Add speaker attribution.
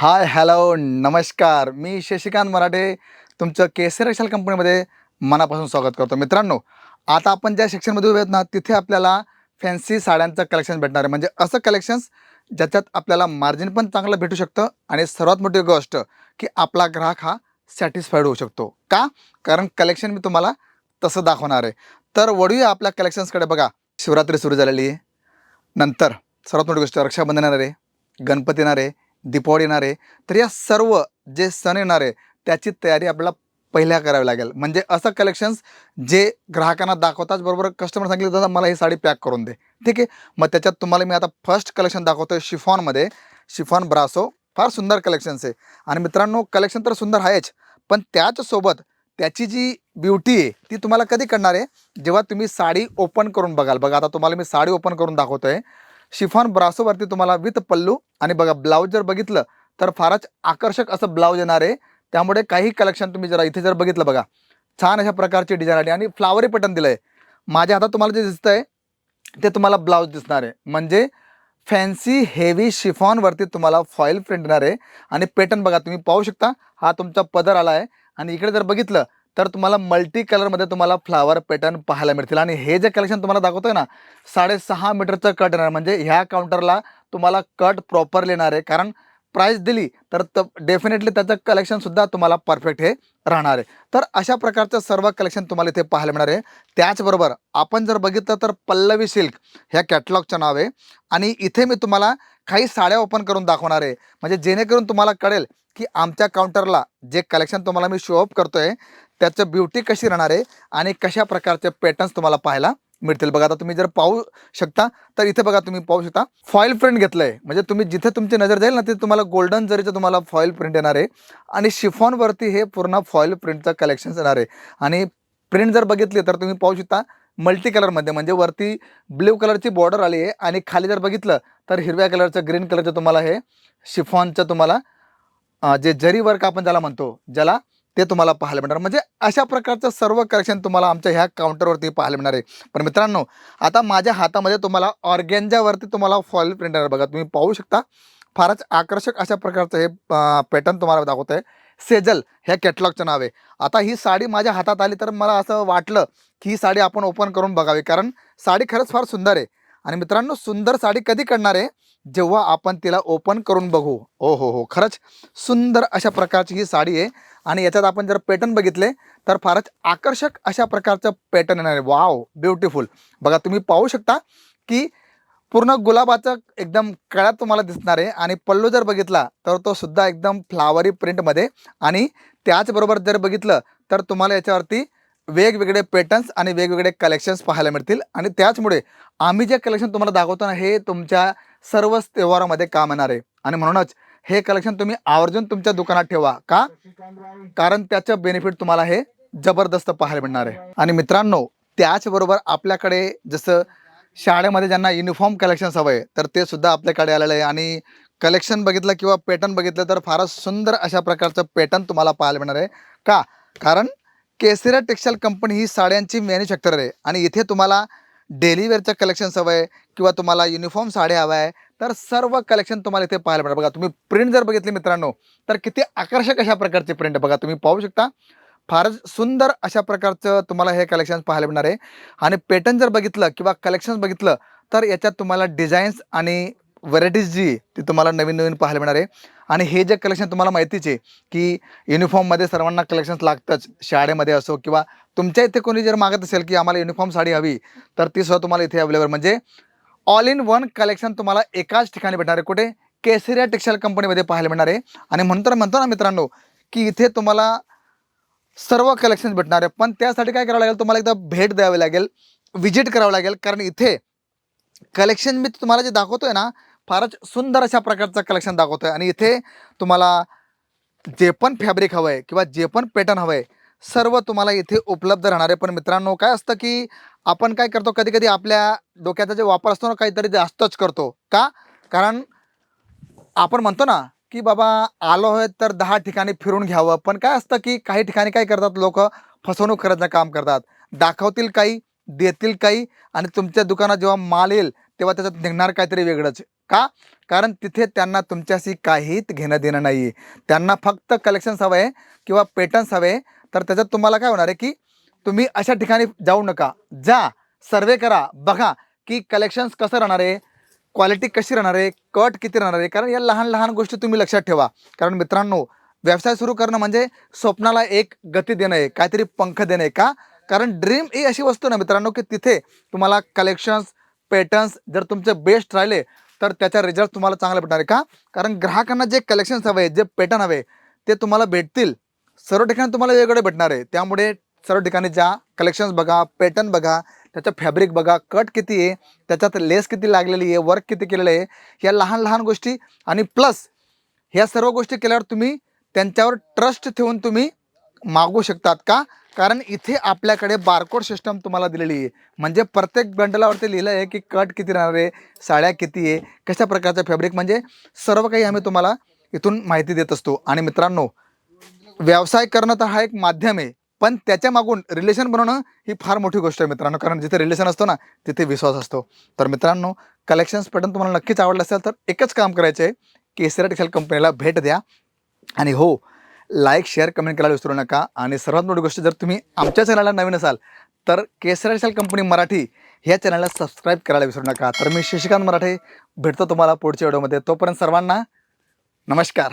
Speaker 1: Hi hello नमस्कार. मी शशिकांत मराठे तुमचं केसर रक्षाल कंपनीमध्ये मनापासून स्वागत करतो. मित्रांनो आता आपण ज्या सेक्शनमध्ये उभे आहेत ना तिथे आपल्याला फॅन्सी साड्यांचं कलेक्शन भेटणार आहे. म्हणजे असं कलेक्शन्स ज्याच्यात आपल्याला मार्जिन पण चांगलं भेटू शकतं आणि सर्वात मोठी गोष्ट की आपला ग्राहक हा सॅटिस्फाईड होऊ शकतो. का? कारण कलेक्शन मी तुम्हाला तसं दाखवणार आहे. तर वळूया आपल्या कलेक्शन्सकडे. बघा शिवरात्री सुरू झालेली आहे. नंतर सर्वात मोठी गोष्ट रक्षाबंधन येणार आहे गणपती येणार आहे दीपावली येणार आहे तर या सर्व जे सण येणार आहे त्याची तयारी आपल्याला पहिल्या करावी लागेल. म्हणजे असं कलेक्शन्स जे ग्राहकांना दाखवताच बरोबर कस्टमर सांगितलं दादा मला ही साडी पॅक करून दे. ठीक आहे? मग त्याच्यात तुम्हाला मी आता फर्स्ट कलेक्शन दाखवतो आहे शिफॉनमध्ये. शिफॉन ब्रासो फार सुंदर कलेक्शन्स आहे. आणि मित्रांनो कलेक्शन तर सुंदर आहेच पण त्याचसोबत त्याची जी ब्युटी आहे ती तुम्हाला कधी कळणार आहे? जेव्हा तुम्ही साडी ओपन करून बघाल. बघा आता तुम्हाला मी साडी ओपन करून दाखवतो आहे शिफॉन ब्रासोवरती तुम्हाला विथ पल्लू आणि बघा ब्लाऊज जर बघितलं तर फारच आकर्षक असं ब्लाऊज येणार आहे. त्यामुळे काही कलेक्शन तुम्ही जरा इथे जर बघितलं बघा. छान अशा प्रकारची डिझाईन आली आणि फ्लावरी पॅटर्न दिलं आहे माझ्या हातात तुम्हाला जे दिसतं आहे ते तुम्हाला ब्लाऊज दिसणार आहे. म्हणजे फॅन्सी हेवी शिफॉनवरती तुम्हाला फॉईल प्रिंट येणार आहे. आणि पॅटर्न बघा तुम्ही पाहू शकता हा तुमचा पदर आला आहे आणि इकडे जर बघितलं तर तुम्हाला मल्टी कलरमध्ये तुम्हाला फ्लावर पॅटर्न पाहायला मिळतील. आणि हे जे कलेक्शन तुम्हाला दाखवतोय ना साडेसहा मीटरचं कट येणार. म्हणजे ह्या काउंटरला तुम्हाला कट प्रॉपर येणार आहे. कारण प्राईस दिली तर डेफिनेटली त्याचं कलेक्शनसुद्धा तुम्हाला परफेक्ट हे राहणार आहे. तर अशा प्रकारचं सर्व कलेक्शन तुम्हाला इथे पाहायला मिळणार आहे. त्याचबरोबर आपण जर बघितलं तर पल्लवी सिल्क ह्या कॅटलॉगचं नाव आहे. आणि इथे मी तुम्हाला काही साड्या ओपन करून दाखवणार आहे. म्हणजे जेणेकरून तुम्हाला कळेल की आमच्या काउंटरला जे कलेक्शन तुम्हाला मी शो अप करतोय त्याचं ब्युटी कशी राहणार आहे आणि कशा प्रकारचे पॅटर्न्स तुम्हाला पाहायला मिळतील? बघा आता तुम्ही जर पाहू शकता तर इथे बघा तुम्ही पाहू शकता फॉईल प्रिंट घेतलं आहे म्हणजे तुम्ही जिथे तुमची नजर जाईल ना तिथे तुम्हाला गोल्डन जरीचं तुम्हाला फॉईल प्रिंट येणार आहे. आणि शिफॉनवरती हे पूर्ण फॉईल प्रिंटचं कलेक्शन येणार आहे. आणि प्रिंट जर बघितली तर तुम्ही पाहू शकता मल्टी कलरमध्ये म्हणजे वरती ब्ल्यू कलरची बॉर्डर आली आहे आणि खाली जर बघितलं तर हिरव्या कलरचं ग्रीन कलरचं तुम्हाला हे शिफॉनचं तुम्हाला जे जरी वर्क आपण ज्याला म्हणतो ज्याला ते तुम्हाला पाहायला मिळणार. म्हणजे अशा प्रकारचं सर्व कलेक्शन तुम्हाला आमच्या ह्या काउंटरवरती पाहायला मिळणार आहे. पण मित्रांनो आता माझ्या हातामध्ये तुम्हाला ऑर्गेंजावरती तुम्हाला फॉल प्रिंट येणार बघा तुम्ही पाहू शकता फारच आकर्षक अशा प्रकारचं हे पॅटर्न तुम्हाला दाखवत आहे सेजल ह्या कॅटलॉगचं नाव आहे. आता ही साडी माझ्या हातात आली तर मला असं वाटलं की ही साडी आपण ओपन करून बघावी. कारण साडी खरंच फार सुंदर आहे. आणि मित्रांनो सुंदर साडी कधी करणार आहे? जेव्हा आपण तिला ओपन करून बघू. ओ हो हो खरंच सुंदर अशा प्रकारची ही साडी आहे. आणि याच्यात आपण जर पॅटर्न बघितले तर फारच आकर्षक अशा प्रकारचं पॅटर्न येणार आहे. वाव ब्युटिफुल बघा तुम्ही पाहू शकता की पूर्ण गुलाबाचं एकदम कळ्यात तुम्हाला दिसणार आहे. आणि पल्लू जर बघितला तर तो सुद्धा एकदम फ्लावरी प्रिंटमध्ये आणि त्याचबरोबर जर बघितलं तर तुम्हाला याच्यावरती वेगवेगळे पॅटर्न्स आणि वेगवेगळे कलेक्शन्स पाहायला मिळतील. आणि त्याचमुळे आम्ही जे कलेक्शन तुम्हाला दाखवतो ना हे तुमच्या सर्वच त्योहारामध्ये काम येणार आहे. आणि म्हणूनच हे कलेक्शन तुम्ही आवर्जून तुमच्या दुकानात ठेवा. का? कारण त्याचं बेनिफिट तुम्हाला हे जबरदस्त पाहायला मिळणार आहे. आणि मित्रांनो त्याचबरोबर आपल्याकडे जसं शाळेमध्ये ज्यांना युनिफॉर्म कलेक्शन्स हवं आहे तर ते सुद्धा आपल्याकडे आलेलं आहे. आणि कलेक्शन बघितलं किंवा पॅटर्न बघितलं तर फारच सुंदर अशा प्रकारचं पॅटर्न तुम्हाला पाहायला मिळणार आहे. का? कारण केसरिया टेक्स्टाईल कंपनी ही साड्यांची मॅन्युफॅक्चरर आहे. आणि इथे तुम्हाला डेलीवेअरचं कलेक्शन्स हवं आहे किंवा तुम्हाला युनिफॉर्म साड्या हव्या आहे तर सर्व कलेक्शन तुम्हाला इथे पाहायला मिळणार. बघा तुम्ही प्रिंट जर बघितली मित्रांनो तर किती आकर्षक अशा प्रकारचे प्रिंट बघा तुम्ही पाहू शकता. फारच सुंदर अशा प्रकारचं तुम्हाला हे कलेक्शन पाहायला मिळणार आहे. आणि पॅटर्न जर बघितलं किंवा कलेक्शन्स बघितलं तर याच्यात तुम्हाला डिझाईन्स आणि व्हरायटीज जी ती तुम्हाला नवीन नवीन पाहायला मिळणार आहे. आणि हे जे कलेक्शन तुम्हाला माहितीच आहे की युनिफॉर्ममध्ये सर्वांना कलेक्शन्स लागतंच. शाळेमध्ये असो किंवा तुमच्या इथे कोणी जर मागत असेल की आम्हाला युनिफॉर्म साडी हवी तर ती सुद्धा तुम्हाला इथे अवेलेबल म्हणजे ऑल इन वन कलेक्शन तुम्हाला एकाच ठिकाणी भेटणार आहे. कुठे? केसरिया टेक्स्टाईल कंपनीमध्ये पाहायला मिळणार आहे. आणि म्हणतो ना म्हणतो ना मित्रांनो की इथे तुम्हाला सर्व कलेक्शन भेटणार आहे. पण त्यासाठी काय करावं लागेल? तुम्हाला एकदा भेट द्यावी लागेल. व्हिजिट करावं लागेल. कारण इथे कलेक्शन मी तुम्हाला जे दाखवतोय ना फारच सुंदर अशा प्रकारचं कलेक्शन दाखवतोय. आणि इथे तुम्हाला जे पण फॅब्रिक हवं आहे किंवा जे पण पॅटर्न हवं आहे सर्व तुम्हाला इथे उपलब्ध राहणार आहे. पण मित्रांनो काय असतं की आपण काय करतो कधी कधी आपल्या डोक्याचा जे वापर असतो ना काहीतरी जास्तच करतो. का? कारण आपण म्हणतो ना की बाबा आलो आहे तर दहा ठिकाणी फिरून घ्यावं. पण काय असतं की काही ठिकाणी काय करतात लोक फसवणूक करायचं काम करतात. दाखवतील काही देतील काही आणि तुमच्या दुकानात जेव्हा माल येईल तेव्हा त्याच्यात निघणार काहीतरी वेगळंच. का? कारण तिथे त्यांना तुमच्याशी काहीच घेणं देणं नाही आहे त्यांना फक्त कलेक्शन्स हवं आहे किंवा पेटर्न्स हवे तर त्याच्यात तुम्हाला काय होणार आहे की तुम्ही अशा ठिकाणी जाऊ नका. जा सर्वे करा बघा की कलेक्शन्स कसं राहणार आहे क्वालिटी कशी राहणार आहे कट किती राहणार आहे कारण या लहान लहान गोष्टी तुम्ही लक्षात ठेवा. कारण मित्रांनो व्यवसाय सुरू करणं म्हणजे स्वप्नाला एक गती देणं आहे काहीतरी पंख देणं आहे का? कारण ड्रीम ही अशी वस्तू ना मित्रांनो की तिथे तुम्हाला कलेक्शन्स पॅटर्न्स जर तुमचे बेस्ट राहिले तर त्याचा रिझल्ट तुम्हाला चांगला भेटणार आहे का? कारण ग्राहकांना जे कलेक्शन्स हवे जे पॅटर्न हवे ते तुम्हाला भेटतील. सर्व ठिकाणी तुम्हाला वेगवेगळे भेटणार आहे. त्यामुळे सर्व ठिकाणी जा कलेक्शन्स बघा पॅटर्न बघा त्याचं फॅब्रिक बघा कट किती आहे त्याच्यात लेस किती लागलेली आहे वर्क किती केलेलं आहे ह्या लहान लहान गोष्टी आणि प्लस ह्या सर्व गोष्टी केल्यावर तुम्ही त्यांच्यावर ट्रस्ट ठेवून तुम्ही मागू शकतात का? कारण इथे आपल्याकडे बारकोड सिस्टम तुम्हाला दिलेली आहे. म्हणजे प्रत्येक बंडलावरती लिहिलं आहे की कट किती राहणार आहे साड्या किती आहे कशा प्रकारचं फॅब्रिक म्हणजे सर्व काही आम्ही तुम्हाला इथून माहिती देत असतो. आणि मित्रांनो व्यवसाय करणं तर हा एक माध्यम आहे पण त्याच्या मागून रिलेशन बनवणं ही फार मोठी गोष्ट आहे मित्रांनो. कारण जिथे रिलेशन असतो ना तिथे विश्वास असतो. तर मित्रांनो कलेक्शन्स पॅटर्न तुम्हाला नक्कीच आवडलं असेल तर एकच काम करायचं आहे केसरा टेक्सटाईल कंपनीला भेट द्या. आणि हो लाईक शेअर कमेंट करायला विसरू नका. आणि सर्वात मोठी गोष्ट जर तुम्ही आमच्या चॅनलला नवीन असाल तर केसरा टेक्सटाईल कंपनी मराठी ह्या चॅनलला सबस्क्राईब करायला विसरू नका. तर मी शशिकांत मराठे भेटतो तुम्हाला पुढच्या व्हिडिओमध्ये तोपर्यंत सर्वांना नमस्कार.